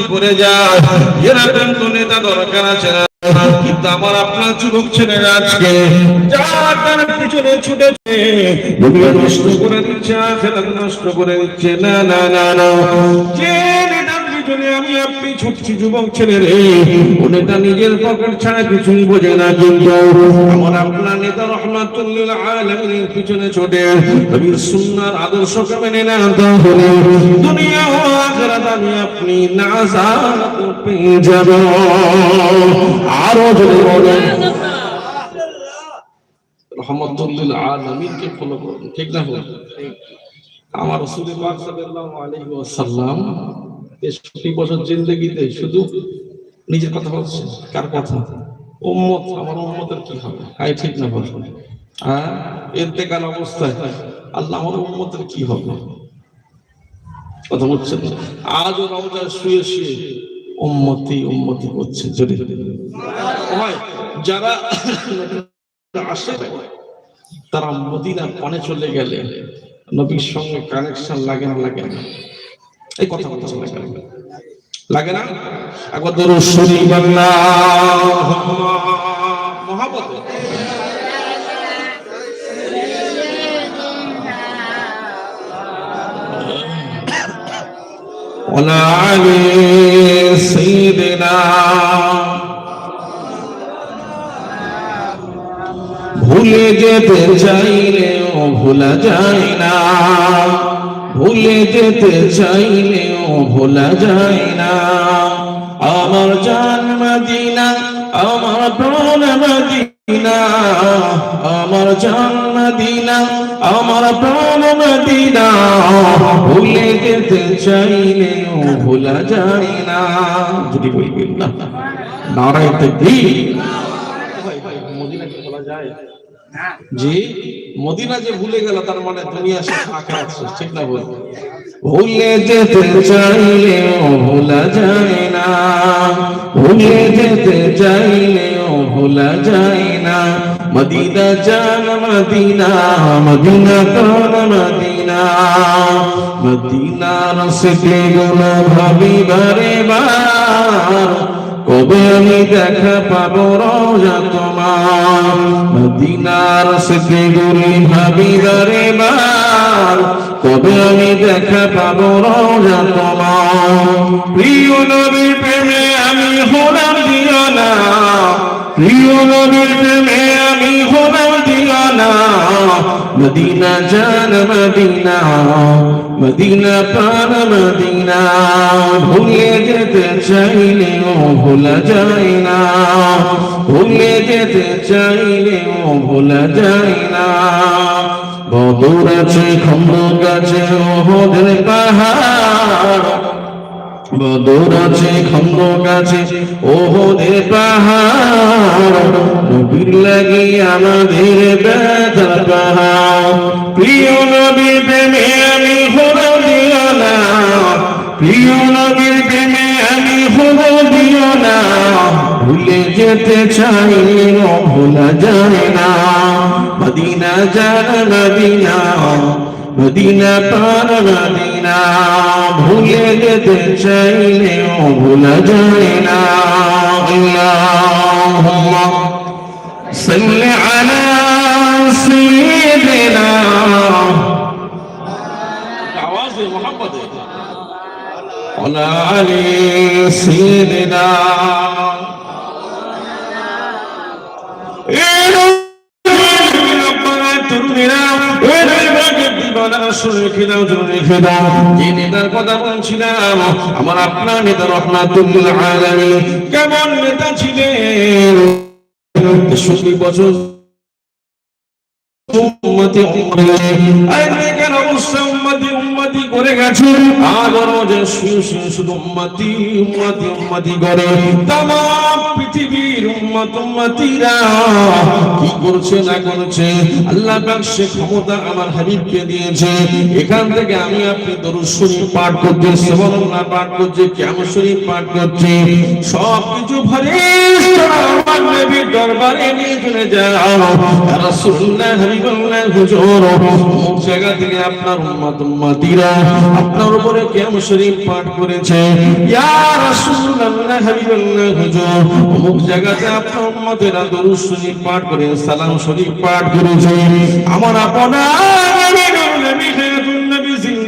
উন্নতি করে যায় এরকম তো নেতা দরকার আছে কিন্তু আমার আপনার যুবক ছেলেরা আজকে যার তার পিছনে ছুটেছে নষ্ট করে দিচ্ছে নষ্ট করে দিচ্ছে। না না না না। যে নেতার পিছনে আমি আপনি ছুটছি যুবক ছেলে রে। ও নিজের পকেট ছাড়া কিছুই বোঝে না, কিন্তু আমার আপনার নেতা রহমাতুল্লিল পিছনে ছোটে। মেনে না তাহলে দুনিয়া আমি আপনি পেয়ে যাব। আরও যদি বলেন। রহমতুল্লিল আলমীকে ফলো করুন, ঠিক না আমার রসুল পাক সাল্লাল্লাহু আলাইহি ওয়াসাল্লাম তেষট্টি বছর জিন্দগিতে শুধু নিজের কথা বলছেন কার কথা? উম্মত, আমার উম্মতের কি হবে? ঠিক না হ্যাঁ? অবস্থায় আল্লাহ আমার উম্মতের কি হবে? কথা আজও রমজান শুয়ে শুয়ে উম্মতি উম্মতি করছে যারা আসে, তারা মদিনার পানে চলে গেলে নবীর সঙ্গে কানেকশন লাগে না লাগে না। এই কথা বলছে লাগে না লাগে না একবার ধরো শরীফ আল্লাহুম্মা মহাব্বত وعلى علي سيدنا ভুলে যেতে চাইলেও ভোলা যায় না ভুলে যেতে চাইলেও ভোলা যায় না। আমার জান মদিনা, আমার প্রাণ মদিনা, আমার জান মদিনা, আমার প্রাণ মদিনা, ভুলে যেতে চাইলেও ভোলা যায় না। যদি বলবেন না নারায় তাকবীর। ভাই ভাই, মদিনাকে যায়। যে মদিনা যে ভুলে গেল, তার মানে দুনিয়া শেষ আখেরাত শেষ ঠিক না বল? ভুলে যেতে চাইলেও ভোলা যায় না। ভুলে যেতে চাইলেও ভোলা যায় না। মদিনা জান মদিনা মদিনা কোন মদিনা। মদিনার সিটি গুলো ভাবি বারে বার। কবে আমি দেখা পাবো রোজা তোমার? মদিনার স্মৃতি গুরি ভাবি বার কবে আমি দেখা পাবো রোজা তোমার? প্রিয় নবীর প্রেমে আমি হলাম দিও না প্রিয় নবীর প্রেমে আমি হলাম দিও না মদিনা জান মদিনা মদিনা পান মদিনা। ভুলে যেতে চাইলেও ভোলা যায় না, ভুলে যেতে চাইলেও ভোলা যায় না। বদর আছে খন্দ আছে, ওহদের পাহাড় বদর আছে খন্দ গাছে ওহদের পাহাড়, নবীর লাগি আমাদের বেদার পাহাড়। প্রিয় নবীর প্রেমে আমি হলো দিও না। প্রিয় নবীর প্রেমে আমি হলো দিও না। ভুলে যেতে চাইলেও ভোলা যায় না। মদিনা জান মদিনা মদিনা পার, মদিনা ভুলে যেতে চাইলেও ভোলা যায় না আল্লাহুম্মা শুনে রেখে দাও জেনে রেখে দাও। যে নেতার আমার আপনার নেতা রহমাতুল্লাহ আলামিন। কেমন নেতা ছিলেন? বছর। উম্মতি উম্মতি। কেন উম্মতি উম্মতি করে গেছে? যে শুয়ে শুয়ে শুধু উম্মতি উম্মতি উম্মতি করে। তামাম পৃথিবীর উম্মত উম্মতিরা কি করছে না করছে? আল্লাহ পাক সে ক্ষমতা আমার হাবিবকে দিয়েছে। এখান থেকে আমি আপনি দরুদ শরীফ পাঠ করতে সুবহানাল্লাহ পাঠ করছে কিয়ামত শরীফ পাঠ করছে? সব কিছু ফেরেশতা আমার নবীর দরবারে নিয়ে চলে যাও রাসূলুল্লাহ হুজুর জায়গা থেকে আপনার উম্মত উম্মতিরা আপনার উপরে শরীফ পাঠ করেছে। ইয়া রাসূলুল্লাহ হুজুর জায়গাতে আপনার উম্মতেরা দরুদ শরীফ পাঠ করে, সালাম শরীফ পাঠ করেছে। আমার আপনার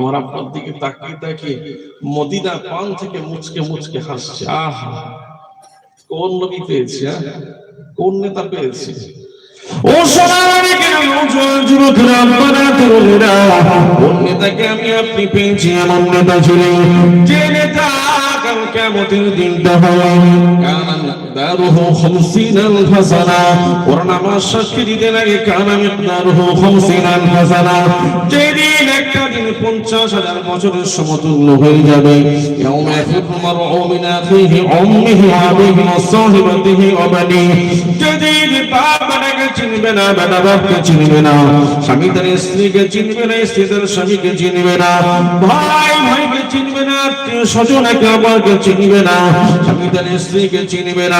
আমার আপনার দিকে তাকিয়ে তাকিয়ে মদিনা পান থেকে মুচকে মুচকে হাসছে। আহা! কোন নবী পেয়েছে? কোন নেতা পেয়েছে? ও নেতাকে আমি আপনি পেয়েছি এমন নেতা ছিলেন? যে নেতা দিনটা হয়। কানা মিকদারুহু 50 আলফ সানা কোরআন আমার সাক্ষী দিতে লাগে কানা মিকদারুহু 50 আলফ সানা যেদিন একটা দিন 50 হাজার বছরের সমতুল্য যাবে। ইয়াউমা ইয়াফিরু মারউ আখিহি, উম্মিহি, আবিহি, ওয়া সাহিবাতিহি, ওয়া বানিহি। যেদিন বাপ বেটাকে চিনবে না স্বামী তার স্ত্রীকে চিনবে না, স্ত্রী তার স্বামীকে চিনবে না। ভাই চিনবে না চিনবে না। স্বামী তার স্ত্রীকে চিনবে না।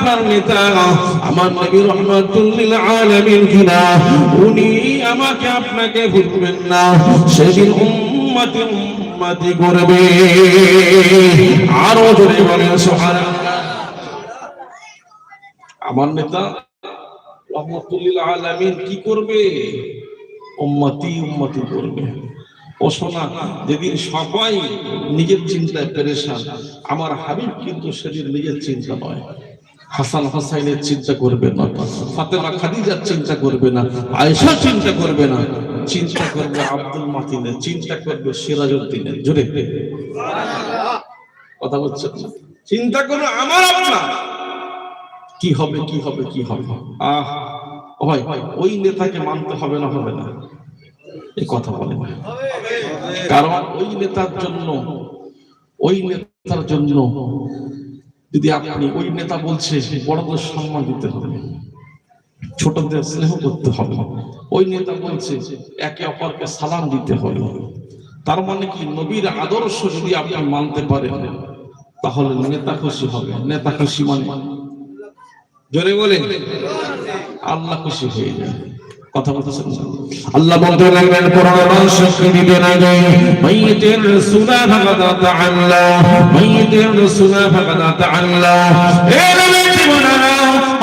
আপনার নেতা, আমার নবী রহমাতুল লিল আলামিন কিনা? উনি আমাকে আপনাকে ভুলবেন না। সেদিন উম্মতি উম্মতি করবে। আরও জোরে বলেন সুবহানাল্লাহ। আমার নেতা রহমতুল্লিল আলামিন কি করবে? উম্মতি উম্মতি করবে। ও শোনা, যেদিন সবাই নিজের চিন্তায় পেরেশান, আমার হাবিব কিন্তু সেদিন নিজের চিন্তা নয়। হাসান হাসাইনের চিন্তা করবে না ফাতেমা খাদিজার চিন্তা করবে না আয়েশা চিন্তা করবে না চিন্তা করবে আব্দুল মাতিনের চিন্তা করবে সিরাজউদ্দিনের। জোরে। কথা বলছেন চিন্তা করবে আমার আপনার। কি হবে কি হবে কি হবে? আহ ভাই ওই নেতাকে মানতে হবে না হবে না? এই কথা বলে কারণ ওই নেতার জন্য ওই নেতার জন্য যদি আপনি ওই নেতা বলছে, বড়দের সম্মান দিতে হবে, ছোটদের স্নেহ করতে হবে, ওই নেতা বলছে, একে অপরকে সালাম দিতে হবে, তার মানে কি নবীর আদর্শ যদি আপনি মানতে পারেন, তাহলে নেতা খুশি হবে। নেতা খুশি মানে? জোরে বলেন। আল্লাহ খুশি হয়ে যায় কথা বলতেছেন? আল্লাহ বলতে লাগলেন কোরআন সাক্ষী দিতে লাগে মাইয়িতের সুনা ফাকাদ তাআল্লা মাইয়িতের সুনা ফাকাদ তাআল্লা এ নবী জীবনারা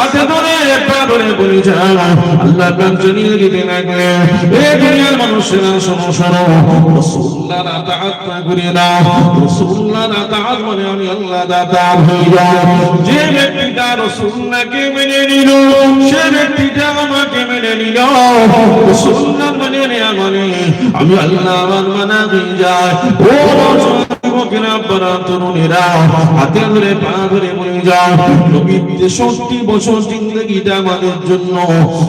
হাতে ধরে পা ধরে বলে যাও আল্লাহ পাক জানিয়ে দিতে লাগলেন এ দুনিয়ার মানুষেরা শোনো শোনো রাসূলুল্লাহ তাআত করে দাও। রাসূলুল্লাহ তাআত মানে আমি আল্লাহ দাতা। যাও যে ব্যক্তিটা রাসূলুল্লাহকে মেনে নিল, সে ব্যক্তিটা আমাকে মেনে নিল। রাসূলুল্লাহ মানে নেয়া মানে আমি আল্লাহ আমার মানা হয়ে যায়। ও যুবকেরা তরুণেরা, হাতে ধরে পা ধরে যাও নবীর তেষট্টি বছর জিন্দগিটা আমাদের জন্য।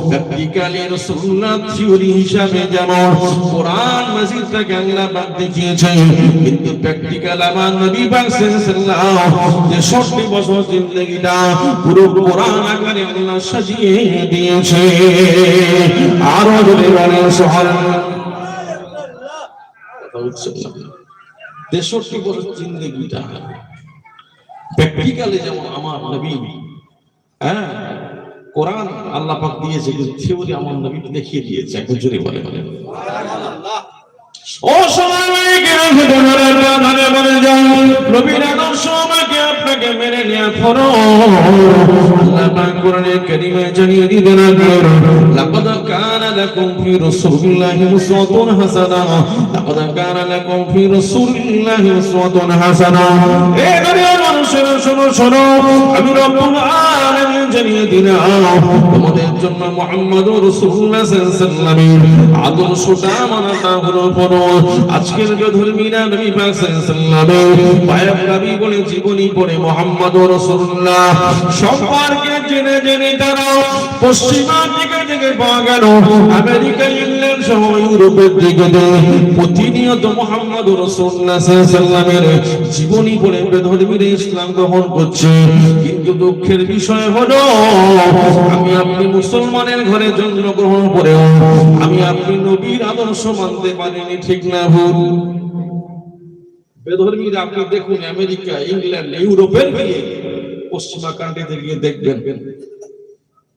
প্র্যাকটিক্যালি রাসূলুল্লাহ থিওরি হিসাবে যেমন কোরআন মাজিদটাকে আল্লাহ পাক দেখিয়েছে কিন্তু প্র্যাকটিক্যাল আমার নবী পাক সাল্লাল্লাহু তেষট্টি বছর জিন্দগিটা পুরো কোরআন আকারে আল্লাহ সাজিয়ে দিয়েছে। আরও জোরে বলেন সুবহানাল্লাহ? তেষট্টি বছর জিন্দগিটা। প্র্যাকটিক্যালি যেমন আমার নবী হ্যাঁ কোরআন আল্লাহ পাক দিয়েছে, কিন্তু থিওরি আমার নবী দেখিয়ে দিয়েছে, একটু জোরে বলে বলে হাসানা মানুষেরা শোনো শোনো। আমি রব্বুল জানিয়ে দিলাম, তোমাদের জন্য রাসূলুল্লাহ সাল্লাল্লাহু যে ধর্মীরা নবী পাক সাল্লাল্লাহু বায়োগ্রাফি বলে পড়ে রাসূলুল্লাহ। সম্পর্কে জেনে জেনে তারা পশ্চিমা দিকে থেকে পাওয়া আমেরিকা, ইংল্যান্ড সহ ইউরোপের দিকে প্রতিনিয়ত মোহাম্মদ রাসূলুল্লাহ সাল্লাল্লাহু আলাইহি জীবনী পড়ে বেধর্মীরা ইসলাম গ্রহণ করছে। কিন্তু দুঃখের বিষয় হলো, আমি আপনি মুসলমানের ঘরে জন্মগ্রহণ করেও আমি আপনি নবীর আদর্শ মানতে পারিনি, ঠিক না ভুল? আপনি দেখুন, আমেরিকা, ইংল্যান্ড, ইউরোপের পশ্চিমা দেখবেন,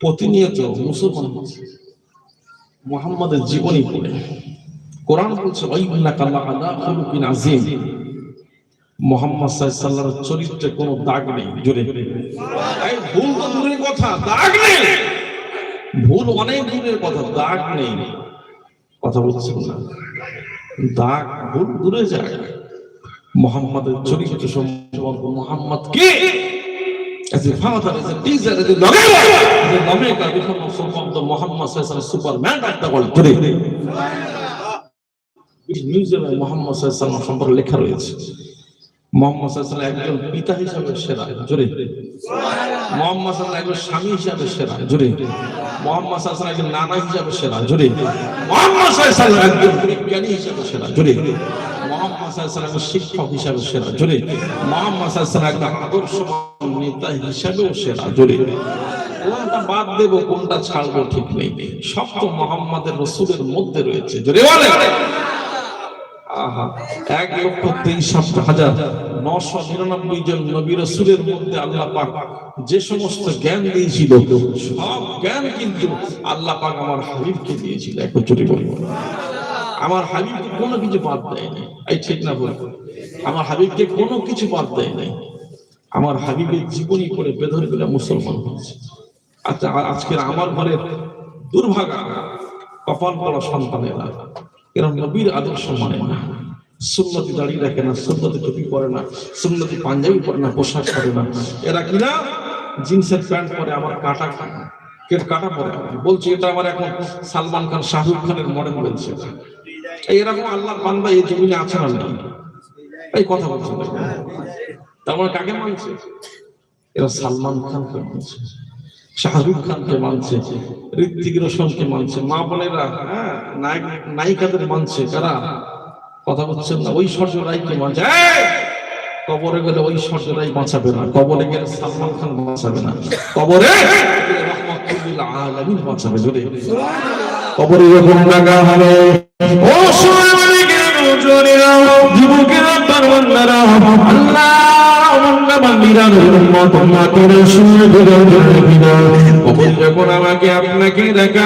প্রতিনিয়ত মুসলমান মোহাম্মদের জীবনী মোহাম্মদ আলাইহি চরিত্রে কোনো দাগ নেই জোরে। ভুল দূরের কথা দাগ নেই। ভুল অনেক দূরের কথা দাগ নেই। কথা বলছেন না। দাগ ভুল দূরে যায়। মোহাম্মদের চরিত্র সম্পর্ক মোহাম্মদ কে? সাল্লাম সম্পর্কে লেখা রয়েছে। শিক্ষক হিসাবে সেরা, জোরে। আদর্শ সেরা, জোরে। বাদ দেব, কোনটা ছাড়বো ঠিক নেই। সব তো মোহাম্মদের রসুলের মধ্যে রয়েছে এক লক্ষ তেইশ হাজার নশো নিরানব্বই জন নবী রসুলের মধ্যে আল্লাহ পাক যে সমস্ত জ্ঞান দিয়েছিল, সব জ্ঞান কিন্তু আল্লাহ পাক আমার হাবিবকে দিয়েছিল একচুরি বলব আমার হাবিবকে কোনো কিছু বাদ দেয় নাই। এই ঠিক না বল? আমার হাবিবকে কোনো কিছু বাদ দেয় নাই। আমার হাবিবের জীবনী করে বেধর গেলে মুসলমান হয়েছে। আচ্ছা আজকের আমার ঘরের দুর্ভাগা, কপাল পড়া সন্তানেরা এরা নবীর আদর্শ মানে না। সুন্নতি দাঁড়িয়ে রাখে না, সুন্নতি টুপি পরে না, সুন্নতি পাঞ্জাবি পরে না, পোশাক পরে না। এরা কিনা জিন্সের প্যান্ট পরে আমার কাটা কেট পরে। বলছে, এটা আমার এখন সালমান খান, শাহরুখ খানের মডেল বলছে। এরকম আল্লাহ বান্দা এই জমিনে আছে না এই কথা বলছে। তার মানে কাকে মানছে? এরা সালমান খানকে মানছে। শাহরুখ খানকে মানছে ঋত্বিক রোশনকে মানছে, মা বোনেরা হ্যাঁ নায়ক, নায়িকাদের মানছে, কারা? কথা বলছেন না, ওই সর্য রায়কে মানছে। কবরে গেলে ওই সর্য রায় বাঁচাবে না, কবরে গেলে সালমান খান বাঁচাবে না, কবরে বাঁচাবে, জোরে। কবরে যখন লাগা আল্লাহ! আপনাকে দেখা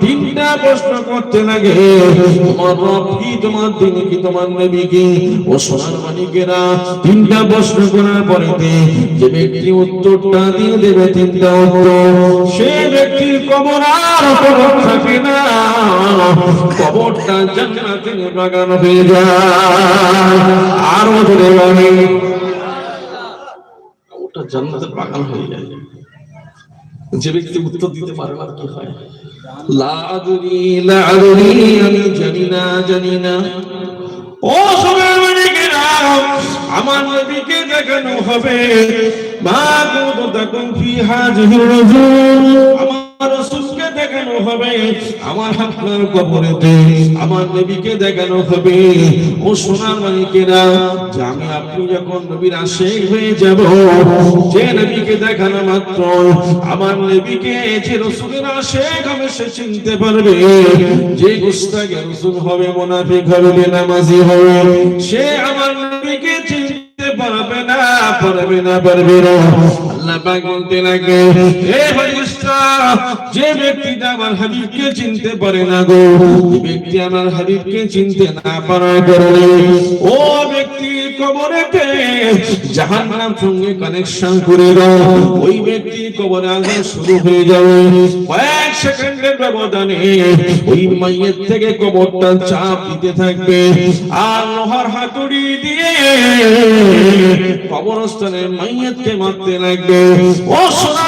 তিনটা প্রশ্ন ও সোনার মানিকেরা তিনটা প্রশ্ন করার পরে যে ব্যক্তি উত্তরটা দিয়ে দেবে তিনটা উত্তর। সে ব্যক্তির কবর আর থাকে না। কবরটা বাগান হয়ে যায়। আরও বলে ওটা জান্নাতের বাগান হয়ে যায়। যে ব্যক্তি উত্তর দিতে পারে না, কি হয়? লা আদরি আমি জানি না জানি না। ও সবাই আমার দেখানো হবে। আমার রাসূলকে দেখানো হবে, আমার আপনার কবরেতে, আমার নবীকে দেখানো হবে। ও মানিকেরা যে আমি আপনি যখন নবীর আশেক হয়ে যাব, যে নবীকে দেখানো মাত্র, আমার নবীকে যে রসুলের আশেক হবে, সে চিনতে পারবে। যে গুস্তাকে রসুল হবে বেনামাজি হবে, সে আমার নবীকে চিনতে পারবে না পারবে না পারবে না। আল্লাহ বলতে লাগে হে ফেরেশতা যে ব্যক্তিটা আমার হাবিবকে চিনতে পারে না গো ব্যক্তি আমার হাবিবকে চিনতে না পারার ও ব্যক্তি মাইয়ের থেকে চাপ দিতে থাকবে। আর লোহার হাতুড়ি দিয়ে মারতে লাগবে। ও সোনার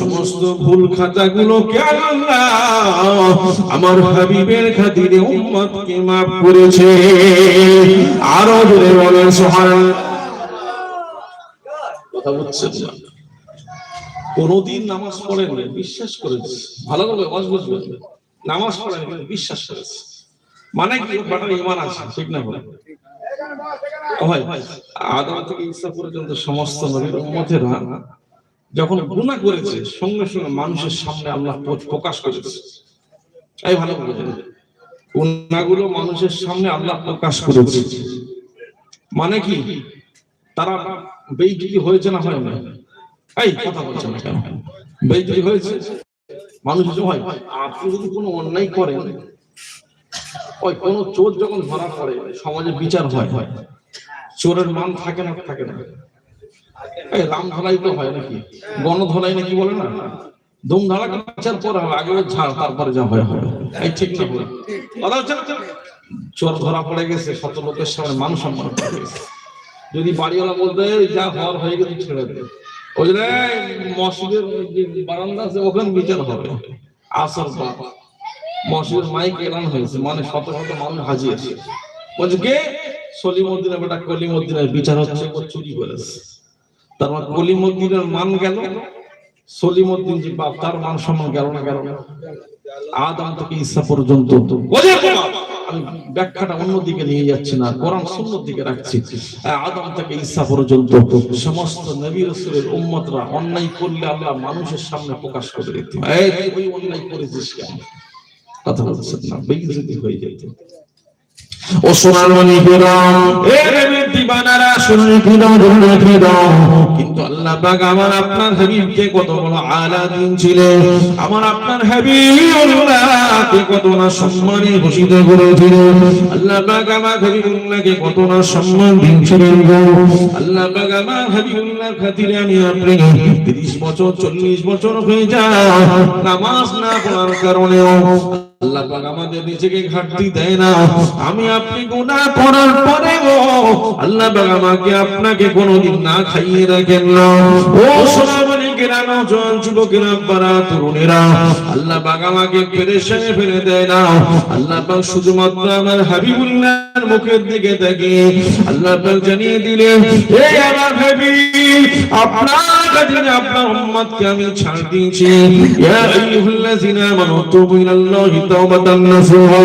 সমস্ত ভুল আমার হাবিবের খাতিরে উম্মতকে মাফ করেছে। আরও জোরে বলেন কথা না। কোনদিন নামাজ পড়েনি বিশ্বাস করেছে। ভালোভাবে ওয়াজ বুঝবেন নামাজ পড়েনি বিশ্বাস করেছে। মানে কি? বাটার ইমান আছে, ঠিক না বলে? ভাই আদম থেকে ঈসা পর্যন্ত সমস্ত নবীর যখন গুনাহ করেছে, সঙ্গে সঙ্গে মানুষের সামনে আল্লাহ প্রকাশ করেছে। এই ভালো বুঝেন। গুনাহগুলো মানুষের সামনে আল্লাহ প্রকাশ করেছে। মানে কি? তারা বেইজ্জতি হয়েছে না হয় না? এই কথা বলছেন না কেন? বেইজ্জতি হয়েছে? মানুষ হয় আপনি যদি কোনো অন্যায় করেন ওই কোন চোর যখন ধরা পড়ে, সমাজে বিচার হয় চোরের মান থাকে না থাকে না। রাম ধলাই তো হয় নাকি? গণ ধলাই নাকি বলে না? ধুম ধারা পরে আগে ঝাড়, তারপরে যা হয় হবে এই ঠিক না বলে। কথা হচ্ছে চোর ধরা পড়ে গেছে শত লোকের সামনে মান সম্মান পড়ে যদি বাড়িওয়ালা বলতে যা হওয়ার হয়ে গেছে, ছেড়ে দে। ওই যে মসজিদের বারান্দা আছে, ওখানে বিচার হবে। আসর বাপ মসজিদের মাইক এলান হয়েছে মানে শত শত মানুষ হাজির আছে। বলছে, কে? সলিমুদ্দিনের বেটা কলিমুদ্দিনের বিচার হচ্ছে, ও চুরি করেছে। তার মানে কলিমুদ্দিনের মান গেল, সলিমুদ্দিন যে বাপ, তার মান সম্মান গেল না গেল আদম থেকে ঈসা পর্যন্ত। আমি ব্যাখ্যাটা অন্যদিকে নিয়ে যাচ্ছি না, কোরআন সুন্নত দিকে রাখছি। আদম থেকে ঈসা পর্যন্ত সমস্ত নবী রাসূলের উম্মতরা অন্যায় করলে আল্লাহ মানুষের সামনে প্রকাশ করে দিত এই তুই অন্যায় করেছিস কেন? কিন্তু আল্লাহ আমার আপনার হাবিবকে কত বড় আলা দিন ছিলেন আমার আপনার হাবিবুল্লাহকে কত না সম্মানে ঘোষিত করেছিলেন। আল্লাহ পাক আমার হাবিবুল্লাহকে কত না সম্মান দিয়েছিলেন গো। আল্লাহ পাক আমার হাবিবুল্লাহ খাতিরে আমি আপনি 30 বছর 40 বছর হয়ে যায়। নামাজ না পড়ার কারণেও আল্লাহ পাক আমাদের নিজেকে ঘাটতি দেয় না। আমি আপনি গুনাহ করার পরেও আল্লাহ পাক আমাকে আপনাকে কোনোদিন না খাইয়ে রাখেন না। ও নজন যুবকেরা তরুণেরা, আল্লাহ পাক আমাকে পেরেশানে ফেলে দেয় না। আল্লাহ পাক শুধুমাত্র আমার হাবিবুল্লাহর মুখের দিকে তাকিয়ে আল্লাহ পাক জানিয়ে দিলেন আমার হাবিব, আপনার আপনার উম্মতকে আমি ছাড় দিয়েছি। ইয়া আইয়ুহাল্লাযিনা আমানু তুবু ইলাল্লাহি তাওবাতান নাসুহা।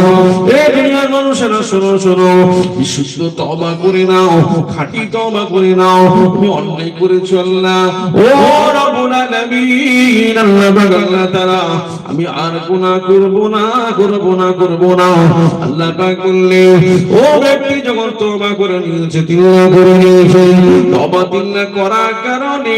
এ দুনিয়ার মানুষেরা, শোনো শোনো, বিশুদ্ধ তওবা করে নাও, খাঁটি তওবা করে নাও। তুমি অন্যায় করেছ আল্লাহ। ও রব্বুল আলামিন, আল্লাহ আমি আর গুনাহ করব না করব না করব না। আল্লাহ পাক ও ব্যক্তি যখন তওবা করে নিয়েছে, তিল্লা করে নিয়েছে। তওবা তিল্লা করার কারণে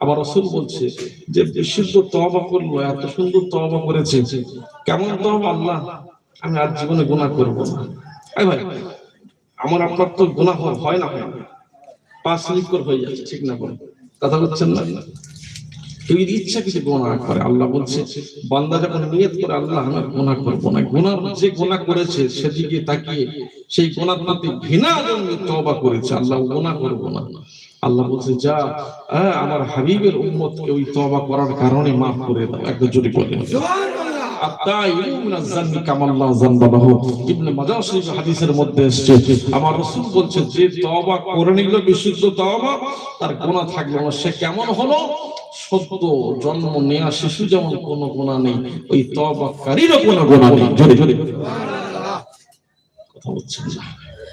আবার রাসূল বলছে যে বিশুদ্ধ তওবা করল, এত সুন্দর তওবা করেছে। কেমন তওবা আল্লাহ? আমি আর জীবনে গুনাহ করব না। আমার আপনার তো গুনাহ হয় না পাঁচ মিনিট করে হয়ে যাচ্ছে, ঠিক না বলেন কথা বলছেন না? কেউ যদি ইচ্ছা কিছু গোনা করে, আল্লাহ বলছে, বান্দা যখন নিয়ত করে, আল্লাহ আমি গোনা করব না। গোনার যে গোনা করেছে, সেদিকে তাকিয়ে সেই গোনার প্রতি ঘৃণা জন্মে তবা করেছে, আল্লাহ গোনা করব না। আল্লাহ বলছে যা আমার হাবিবের উম্মতকে ওই তবা করার কারণে মাফ করে দাও। একদম জোরে বলে। হাদিসের আমার রসুল বলছে যে তওবা করে নিল বিশুদ্ধ তওবা তার গোনা থাকল না। সে কেমন হলো? সত্য জন্ম নেয়া শিশু যেমন কোনো গোনা নেই ওই তওবাকারীরও কোনো গোনা নেই। জোরে জোরে। কথা বলছেন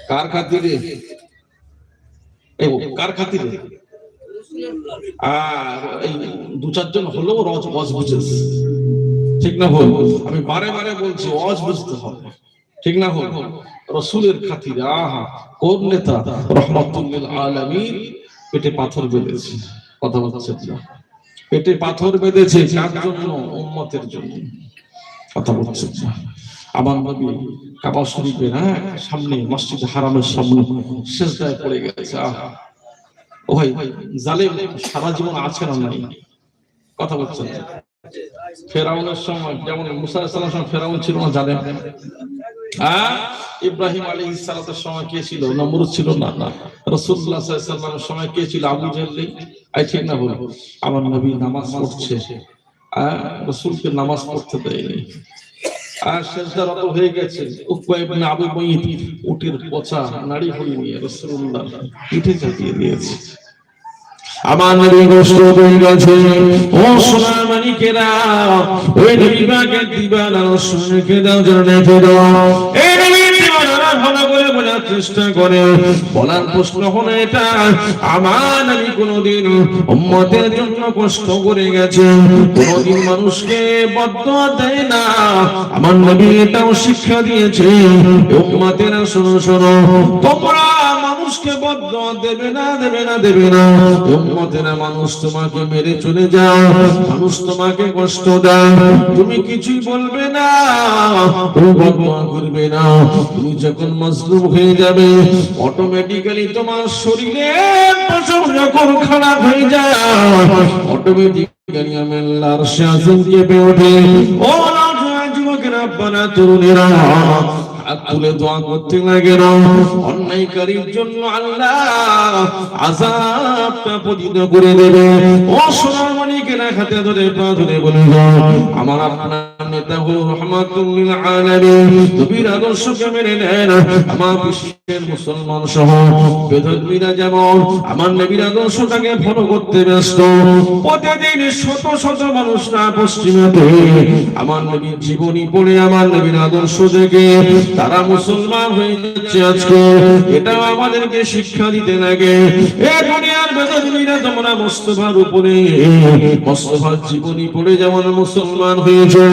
কার খাতিরে? কার খাতিরে? আর এই দু চারজন হলেও রজ রজ বুঝেছে। ঠিক না ভুল? আমি বারে বারে বলছি, অজ বুঝতে হবে। ঠিক না ভুল? রসুলের খাতিরে, আহা, কোন নেতা রহমতুল্লিল আলামিন পেটে পাথর বেঁধেছে? কথা বলছে পেটে পাথর বেঁধেছে কার জন্য? উম্মতের জন্য। কথা বলছে আমার নবী কাবা শরীফের হ্যাঁ সামনে, মসজিদ হারামের সামনে শেষদায় পড়ে গেছে। আহা, ও জালেম সারা জীবন আছে না নাই? কথা বলছেন? ফেরাউনের সময়, যেমন মুসা আলাইহিস সময় ফেরাউন ছিল না জালেম? হ্যাঁ ইব্রাহিম আলী ইসালাতের সময় কে ছিল? নমরুদ ছিল না না। রসুল্লাহ সাল্লামের সময় কে ছিল? আবু জাহলি? আই ঠিক না বলো আমার নবী নামাজ পড়ছে। হ্যাঁ রসুলকে নামাজ পড়তে দেয়নি। আমার হয়ে গেছে। ও সোনার মানিকেরা ওই পাকে দিবানা শুনে দাও জানে দাও এই নবী দিবানা ভালো করে বলার চেষ্টা করে, বলার প্রশ্ন হলো এটা আমার আমি কোনোদিন উম্মতের জন্য কষ্ট করে গেছে, কোনোদিন মানুষকে বদ্ধ দেয় না। আমার নবী এটাও শিক্ষা দিয়েছে উম্মতেরা শোনো শোনো তোমরা মানুষকে বদদোয়া দেবে না দেবে না দেবে না। উম্মতেরা মানুষ তোমাকে মেরে চলে যাও, মানুষ তোমাকে কষ্ট দেয় তুমি কিছুই বলবে না তুমি বদদোয়া করবে না। তুমি যখন মজলুম হয়ে যাবে অটোমেটিক্যালি তোমার শরীরের পশম যখন খারাপ হয়ে যায় অটোমেটিক্যালি ওঠে। ও যুবকেরা আব্বারা তরুণেরা হাত তুলে দোয়া করতে লাগে না। অন্যায়কারীর জন্য আল্লাহ আযাবটা পতিত করে দেবে। ও সোনার মানিকেরা হাতে ধরে পা ধরে বলে আমার আপনার রহমাতুল্লিল আলামিন। আদর্শকে মেনে নেন আমার বিশ্বের মুসলমান সহ যেমন, আমার নবীর আদর্শটাকে ফলো করতে ব্যস্ত। প্রতিদিন শত শত পশ্চিমাতে আমার নবীর জীবনী পড়ে আমার নবীর আদর্শ তারা মুসলমান হয়ে যাচ্ছে আজকে। এটাও আমাদেরকে শিক্ষা দিতে লাগে। এ দুনিয়ার বেদনীরা তোমরা মোস্তফার উপরে, মোস্তফার জীবনী পড়ে যেমন মুসলমান হয়েছে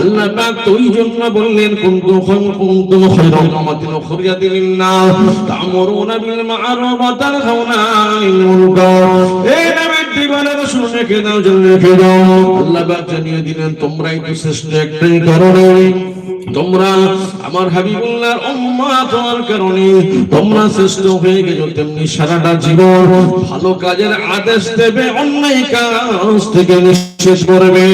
আল্লাহ পাক তো ওই জন্য বললেন, কুনতু কুনতু খায়রা উম্মাতিন উখরিয়াত লিন-নাস, তা'মুরুনা বিল মা'রুফ ওয়া তানহাউনা আনিল মুনকার এ নবীর দিবানের শুনে রেখে দাও জেনে রেখে দাও। আল্লাহ পাক জানিয়ে দিলেন, তোমরাই তো শ্রেষ্ঠ একটাই কারণে। তোমরা আমার হাবিবুল্লাহর উম্মাত হওয়ার কারণে তোমরা শ্রেষ্ঠ হয়ে গেছো তেমনি সারাটা জীবন। ভালো কাজের আদেশ দেবে, অন্যায় কাজ থেকে নিষেধ করবে।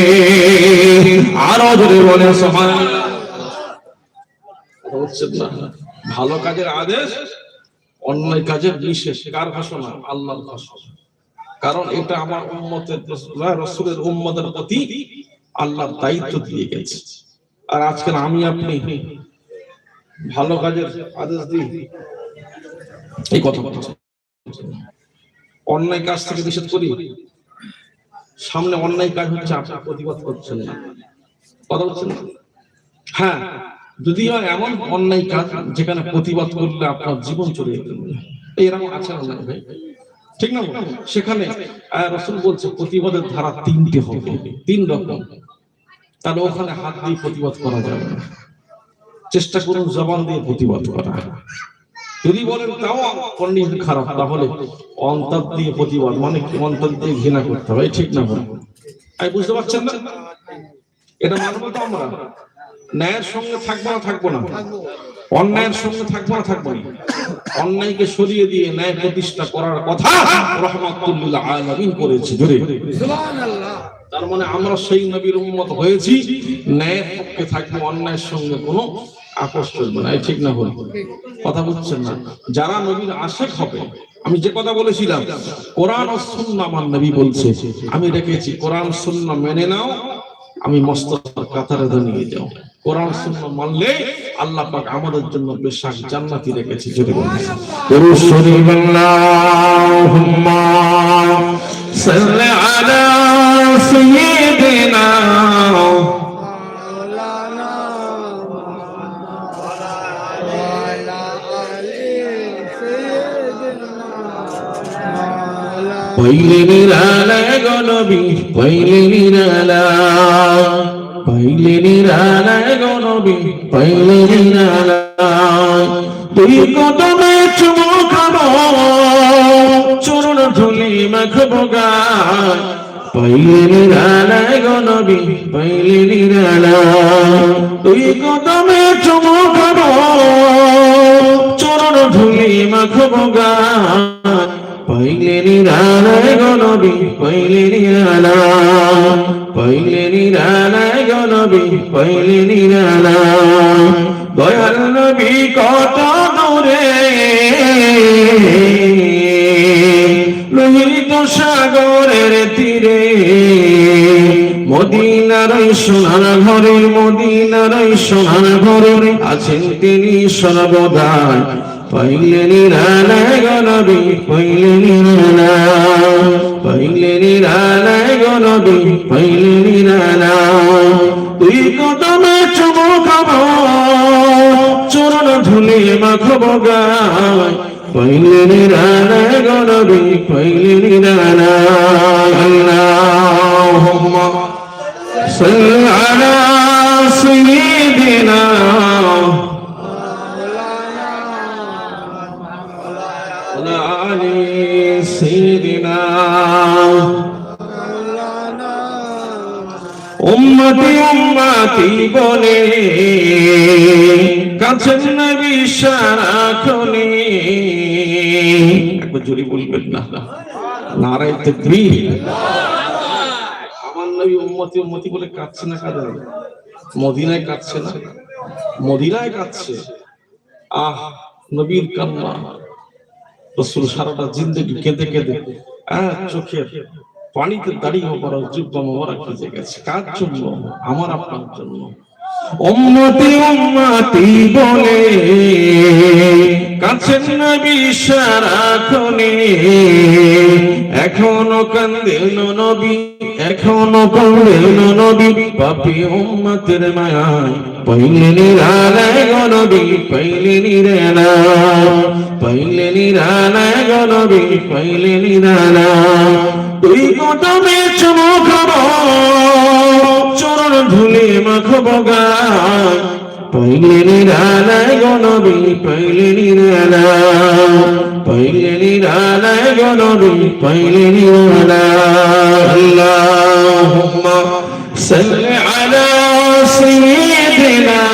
আরও জোরে বলে, সুবহানাল্লাহ। ভালো কাজের আদেশ, অন্যায় কাজের নিষেধ। কার ঘোষণা? আল্লাহর ঘোষণা। কারণ এটা আমার উম্মতের, রসুলের উম্মতের প্রতি আল্লাহর দায়িত্ব দিয়ে গেছে। আর আজকাল আমি আপনি ভালো কাজের আদেশ দিই। এই কথা অন্যায় কাজ থেকে নিষেধ করি। সামনে অন্যায় কাজ হচ্ছে আপনি প্রতিবাদ করছেন না। কথা বলছেন না? হ্যাঁ যদি হয় এমন অন্যায় কাজ যেখানে প্রতিবাদ করলে আপনার জীবন চলে যেতে পারে। এরকম আছে ঠিক না সেখানে রসুল বলছে, প্রতিবাদের ধারা তিনটে হবে। তিন রকম। তাহলে ওখানে হাত দিয়ে প্রতিবাদ করা যাবে চেষ্টা করুন জবান দিয়ে প্রতিবাদ করা। যদি বলেন তাও কন্ডিশন খারাপ, তাহলে অন্তর দিয়ে প্রতিবাদ মানে অন্তর দিয়ে ঘৃণা করতে হবে ঠিক না ভাই আমি বুঝতে পারছেন না? এটা মানবো তো আমরা। ন্যায়ের সঙ্গে থাকব না থাকব না। অন্যায়ের সঙ্গে থাকব না থাকব না। অন্যায়কে সরিয়ে দিয়ে ন্যায় প্রতিষ্ঠা করার কথা রহমাতুল্লিল আলামিন করেছে। জোরে তার মানে আমরা সেই নবীর উম্মত হয়েছি ন্যায়ের পক্ষে থাকব অন্যায়ের সঙ্গে কোনো আপোষ চলবে না। ঠিক না হল কথা বুঝছেন না? যারা নবীর আশেক হবে আমি যে কথা বলেছিলাম কোরআন ও সুন্নাহ আমার নবী বলছে। আমি রেখেছি কোরআন সুন্নাহ মেনে নাও আমি মস্ত কাতারে নিয়ে যাও। কোরআন শূন্য মানলে আল্লাহ পাক আমাদের জন্য বিশ্বাস জান্নাতি রেখেছে যদি বলি পইলে নিরালায় গনবি পইলে নিরালা পইলে নিরালায় গনবি পইলে নিরালা তুই কদমে চুমু খাব চরণ ধুলি মাখবো গায় পইলে নিরালায় গনবি পইলে নিরালা তুই কদমে চুমু খাব চরণ ধুলি মাখবো গায় নিরালায় গনবি পইলে নিরালা। পইলে নিরালায় গনবি পইলে নিরালা। দয়াল নবী কত দূরে। লোহিত সাগরের তীরে। মদিনার সোনার ঘরে, মদিনার সোনার ঘরে আছেন তিনি সর্বদাই పైలి నిరానగనబి పైలి నిరానా పైలి నిరానగనబి పైలి నిరానా তুই কদমে চুমু খাব চরণ ধুলে মাখবো গায় পৈলে নিরানা গণবি পৈলে নিরানা আল্লাহুম্মা সাল্লি আলা সাইয়্যিদিনা উম্মতি উম্মতি বলে। নবী একবার জোরে বলবেন না। নারায় আমার নবী উম্মতি উম্মতি বলে কাঁদছে না কাঁদে মদিনায় কাঁদছে না? মদিনায় আহ, নবীর কান্না। রসুল সারাটা জিন্দগি কেঁদে কেঁদে, আহ, চোখের পানিতে দাঁড়িয়ে হবার যোগ্য মোবারক হয়ে গেছে কার জন্য? আমার আপনার জন্য। উম্মতি উম্মতি বলে। কাছেন নবী সারাক্ষণে এখনও কান্দেন নবী, এখনও কান্দেন নবী। পাপি উম্মতের মায়ায় পইলে নিরালায় গনবী পইলে নিরালা পইলে নিরালায় গনবী পইলে নিরালা তুই কদমে চুমু খাব। চরণ ধুলে মাখবো গায় পাইলে নিরালায় গণবি পাইলে নিরালা পাইলে নিরালায় গণবি পাইলে নিরালা আল্লাহুম্মা সাল্লি আলা সাইয়্যিদিনা